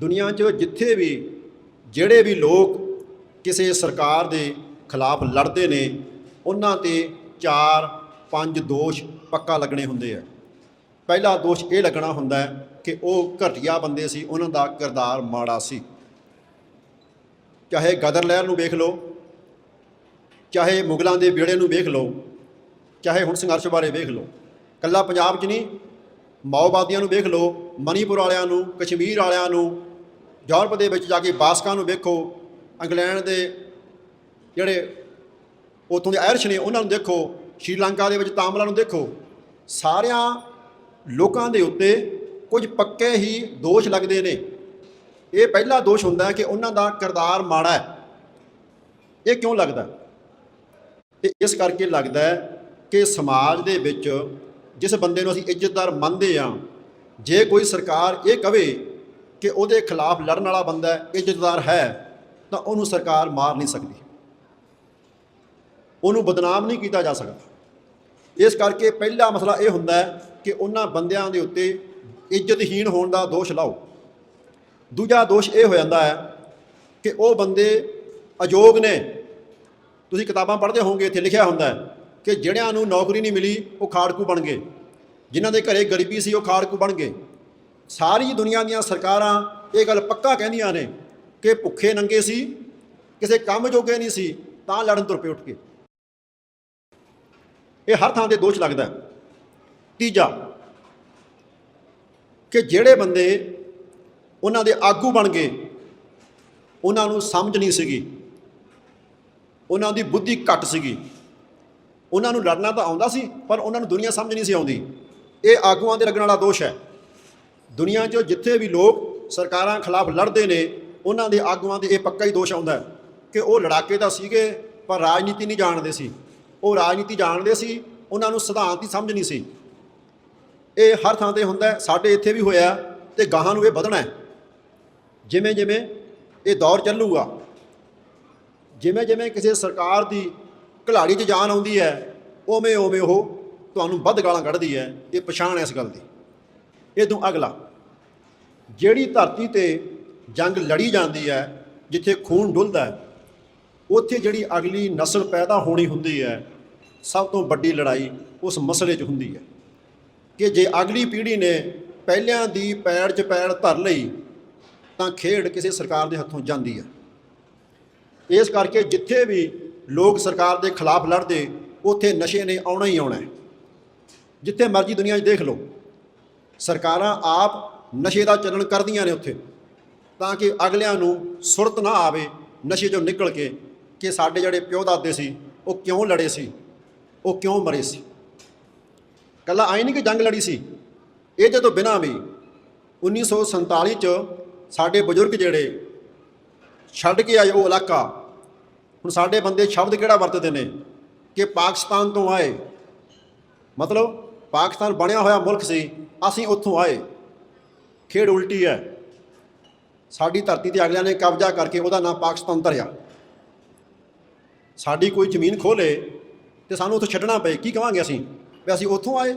ਦੁਨੀਆ 'ਚ ਜਿੱਥੇ ਵੀ, ਜਿਹੜੇ ਵੀ ਲੋਕ ਕਿਸੇ ਸਰਕਾਰ ਦੇ ਖਿਲਾਫ ਲੜਦੇ ਨੇ, ਉਹਨਾਂ ਤੇ 4 5 ਦੋਸ਼ ਪੱਕਾ ਲੱਗਣੇ ਹੁੰਦੇ ਆ। ਪਹਿਲਾ ਦੋਸ਼ ਇਹ ਲੱਗਣਾ ਹੁੰਦਾ ਹੈ ਕਿ ਉਹ ਘਟੀਆ ਬੰਦੇ ਸੀ, ਉਹਨਾਂ ਦਾ ਕਿਰਦਾਰ ਮਾੜਾ ਸੀ। ਚਾਹੇ ਗਦਰ ਲਹਿਰ ਨੂੰ ਵੇਖ ਲਓ, ਚਾਹੇ ਮੁਗਲਾਂ ਦੇ ਵਿਹੜੇ ਨੂੰ ਵੇਖ ਲਓ, ਚਾਹੇ ਹੁਣ ਸੰਘਰਸ਼ ਬਾਰੇ ਵੇਖ ਲਓ। ਕੱਲਾ ਪੰਜਾਬ 'ਚ ਨਹੀਂ, ਮਾਓਵਾਦੀਆਂ ਨੂੰ ਵੇਖ ਲਓ, ਮਨੀਪੁਰ ਵਾਲਿਆਂ ਨੂੰ, ਕਸ਼ਮੀਰ ਵਾਲਿਆਂ ਨੂੰ ਯੂਰਪ ਦੇ ਵਿੱਚ ਜਾ ਕੇ ਬਾਸਕਾਂ ਨੂੰ ਵੇਖੋ, ਇੰਗਲੈਂਡ ਦੇ ਜਿਹੜੇ ਉੱਥੋਂ ਦੇ ਆਇਰਸ਼ ਨੇ, ਉਹਨਾਂ ਨੂੰ ਦੇਖੋ, ਸ਼੍ਰੀਲੰਕਾ ਦੇ ਵਿੱਚ ਤਾਮਲਾ ਨੂੰ ਦੇਖੋ, ਸਾਰਿਆਂ ਲੋਕਾਂ ਦੇ ਉੱਤੇ ਕੁਝ ਪੱਕੇ ਹੀ ਦੋਸ਼ ਲੱਗਦੇ ਨੇ। ਇਹ ਪਹਿਲਾ ਦੋਸ਼ ਹੁੰਦਾ ਕਿ ਉਹਨਾਂ ਦਾ ਕਿਰਦਾਰ ਮਾੜਾ ਹੈ। ਇਹ ਕਿਉਂ ਲੱਗਦਾ? ਇਹ ਇਸ ਕਰਕੇ ਲੱਗਦਾ ਕਿ ਸਮਾਜ ਦੇ ਵਿੱਚ ਜਿਸ ਬੰਦੇ ਨੂੰ ਅਸੀਂ ਇੱਜ਼ਤਦਾਰ ਮੰਨਦੇ ਆ ਜੇ ਕੋਈ ਸਰਕਾਰ ਇਹ ਕਵੇ ਕਿ ਉਹਦੇ ਖਿਲਾਫ ਲੜਨ ਵਾਲਾ ਬੰਦਾ ਇੱਜ਼ਤਦਾਰ ਹੈ, ਤਾਂ ਉਹਨੂੰ ਸਰਕਾਰ ਮਾਰ ਨਹੀਂ ਸਕਦੀ। ਉਹਨੂੰ ਬਦਨਾਮ ਨਹੀਂ ਕੀਤਾ ਜਾ ਸਕਦਾ। ਇਸ ਕਰਕੇ ਪਹਿਲਾ ਮਸਲਾ ਇਹ ਹੁੰਦਾ ਹੈ ਕਿ ਉਹਨਾਂ ਬੰਦਿਆਂ ਦੇ ਉੱਤੇ ਇੱਜ਼ਤਹੀਣ ਹੋਣ ਦਾ ਦੋਸ਼ ਲਾਓ। ਦੂਜਾ ਦੋਸ਼ ਇਹ ਹੋ ਜਾਂਦਾ ਹੈ ਕਿ ਉਹ ਬੰਦੇ ਅਯੋਗ ਨੇ। ਤੁਸੀਂ ਕਿਤਾਬਾਂ ਪੜ੍ਹਦੇ ਹੋਵੋਗੇ, ਇੱਥੇ ਲਿਖਿਆ ਹੁੰਦਾ ਹੈ ਕਿ ਜਿਹੜਿਆਂ ਨੂੰ ਨੌਕਰੀ ਨਹੀਂ ਮਿਲੀ, ਉਹ ਖਾੜਕੂ ਬਣ ਗਏ। ਜਿਨ੍ਹਾਂ ਦੇ ਘਰੇ ਗਰੀਬੀ ਸੀ, ਉਹ ਖਾੜਕੂ ਬਣ ਗਏ। ਸਾਰੀ ਦੁਨੀਆ ਦੀਆਂ ਸਰਕਾਰਾਂ ਇਹ ਗੱਲ ਪੱਕਾ ਕਹਿੰਦੀਆਂ ਨੇ ਕਿ ਭੁੱਖੇ ਨੰਗੇ ਸੀ, ਕਿਸੇ ਕੰਮ ਜੋਗੇ ਨਹੀਂ ਸੀ, ਤਾਂ ਲੜਨ ਤੁਰ ਪਏ ਉੱਠ ਕੇ। ਇਹ ਹਰ ਥਾਂ ਤੇ ਦੋਸ਼ ਲੱਗਦਾ ਤੀਜਾ, ਕਿ ਜਿਹੜੇ ਬੰਦੇ ਉਹਨਾਂ ਦੇ ਆਗੂ ਬਣ ਗਏ, ਉਹਨਾਂ ਨੂੰ ਸਮਝ ਨਹੀਂ ਸੀਗੀ, ਉਹਨਾਂ ਦੀ ਬੁੱਧੀ ਘੱਟ ਸੀਗੀ। ਉਹਨਾਂ ਨੂੰ ਲੜਨਾ ਤਾਂ ਆਉਂਦਾ ਸੀ, ਪਰ ਉਹਨਾਂ ਨੂੰ ਦੁਨੀਆ ਸਮਝ ਨਹੀਂ ਸੀ ਆਉਂਦੀ। ਇਹ ਆਗੂਆਂ ਦੇ ਲੱਗਣ ਵਾਲਾ ਦੋਸ਼ ਹੈ। ਦੁਨੀਆ 'ਚ ਜਿੱਥੇ ਵੀ ਲੋਕ ਸਰਕਾਰਾਂ ਖਿਲਾਫ ਲੜਦੇ ਨੇ, ਉਹਨਾਂ ਦੇ ਆਗੂਆਂ ਦੇ ਇਹ ਪੱਕਾ ਹੀ ਦੋਸ਼ ਆਉਂਦਾ ਕਿ ਉਹ ਲੜਾਕੇ ਤਾਂ ਸੀਗੇ, ਪਰ ਰਾਜਨੀਤੀ ਨਹੀਂ ਜਾਣਦੇ ਸੀ। ਉਹ ਰਾਜਨੀਤੀ ਜਾਣਦੇ ਸੀ, ਉਹਨਾਂ ਨੂੰ ਸਿਧਾਂਤ ਹੀ ਸਮਝ ਨਹੀਂ ਸੀ। ਇਹ ਹਰ ਥਾਂ ਤੇ ਹੁੰਦਾ ਸਾਡੇ ਇੱਥੇ ਵੀ ਹੋਇਆ ਤੇ ਗਾਹਾਂ ਨੂੰ ਇਹ ਵਧਣਾ ਹੈ। ਜਿਵੇਂ ਜਿਵੇਂ ਇਹ ਦੌਰ ਚੱਲੂਗਾ, ਜਿਵੇਂ ਜਿਵੇਂ ਕਿਸੇ ਸਰਕਾਰ ਦੀ ਘਲਾੜੀ 'ਚ ਜਾਨ ਆਉਂਦੀ ਹੈ, ਉਵੇਂ ਉਵੇਂ ਉਹ ਤੁਹਾਨੂੰ ਵੱਧ ਗਾਲਾਂ ਕੱਢਦੀ ਹੈ, ਇਹ ਪਛਾਣ ਹੈ ਇਸ ਗੱਲ ਦੀ। ਇਹ ਤੋਂ ਅਗਲਾ, ਜਿਹੜੀ ਧਰਤੀ ਤੇ ਜੰਗ ਲੜੀ ਜਾਂਦੀ ਹੈ, ਜਿੱਥੇ ਖੂਨ ਡੁੱਲਦਾ ਹੈ, ਉੱਥੇ ਜਿਹੜੀ ਅਗਲੀ ਨਸਲ ਪੈਦਾ ਹੋਣੀ ਹੁੰਦੀ ਹੈ, ਸਭ ਤੋਂ ਵੱਡੀ ਲੜਾਈ ਉਸ ਮਸਲੇ 'ਚ ਹੁੰਦੀ ਹੈ ਕਿ ਜੇ ਅਗਲੀ ਪੀੜ੍ਹੀ ਨੇ ਪਹਿਲਿਆਂ ਦੀ ਪੈੜ 'ਚ ਪੈੜ ਧਰ ਲਈ, ਤਾਂ ਖੇਡ ਕਿਸੇ ਸਰਕਾਰ ਦੇ ਹੱਥੋਂ ਜਾਂਦੀ ਹੈ। ਇਸ ਕਰਕੇ ਜਿੱਥੇ ਵੀ ਲੋਕ ਸਰਕਾਰ ਦੇ ਖਿਲਾਫ ਲੜਦੇ, ਉੱਥੇ ਨਸ਼ੇ ਨੇ ਆਉਣਾ ਹੀ ਆਉਣਾ ਜਿੱਥੇ ਮਰਜ਼ੀ ਦੁਨੀਆ 'ਚ ਦੇਖ ਲਓ ਸਰਕਾਰਾਂ ਆਪ ਨਸ਼ੇ ਦਾ ਚੱਲਣ ਕਰਦੀਆਂ ਨੇ ਉੱਥੇ। ਤਾਂ ਕਿ ਅਗਲਿਆਂ ਨੂੰ ਸੁਰਤ ਨਾ ਆਵੇ, ਨਸ਼ੇ 'ਚੋਂ ਨਿਕਲ ਕੇ ਕਿ ਸਾਡੇ ਜਿਹੜੇ ਪਿਓ ਦਾਦੇ ਸੀ, ਉਹ ਕਿਉਂ ਲੜੇ ਸੀ? ਉਹ ਕਿਉਂ ਮਰੇ ਸੀ? ਕੱਲਾ ਆਈ ਨਹੀਂ ਕਿ ਜੰਗ ਲੜੀ ਸੀ। ਇਹਦੇ ਤੋਂ ਬਿਨਾਂ ਵੀ 1947 ਚ ਸਾਡੇ ਬਜ਼ੁਰਗ ਜਿਹੜੇ ਛੱਡ ਕੇ ਆਏ ਉਹ ਇਲਾਕਾ, ਹੁਣ ਸਾਡੇ ਬੰਦੇ ਸ਼ਬਦ ਕਿਹੜਾ ਵਰਤਦੇ ਨੇ? ਕਿ ਪਾਕਿਸਤਾਨ ਤੋਂ ਆਏ। ਮਤਲਬ ਪਾਕਿਸਤਾਨ ਬਣਿਆ ਹੋਇਆ ਮੁਲਕ ਸੀ, ਅਸੀਂ ਉੱਥੋਂ ਆਏ। ਖੇਡ ਉਲਟੀ ਹੈ। ਸਾਡੀ ਧਰਤੀ ਤੇ ਅਗਲਿਆਂ ਨੇ ਕਬਜ਼ਾ ਕਰਕੇ ਉਹਦਾ ਨਾਮ ਪਾਕਿਸਤਾਨ ਧਰਿਆ। ਸਾਡੀ ਕੋਈ ਜ਼ਮੀਨ ਖੋਲੇ ਤੇ ਸਾਨੂੰ ਉੱਥੋਂ ਛੱਡਣਾ ਪਏ। ਕੀ ਕਵਾਂਗੇ ਅਸੀਂ? ਵੀ ਅਸੀਂ ਉੱਥੋਂ ਆਏ।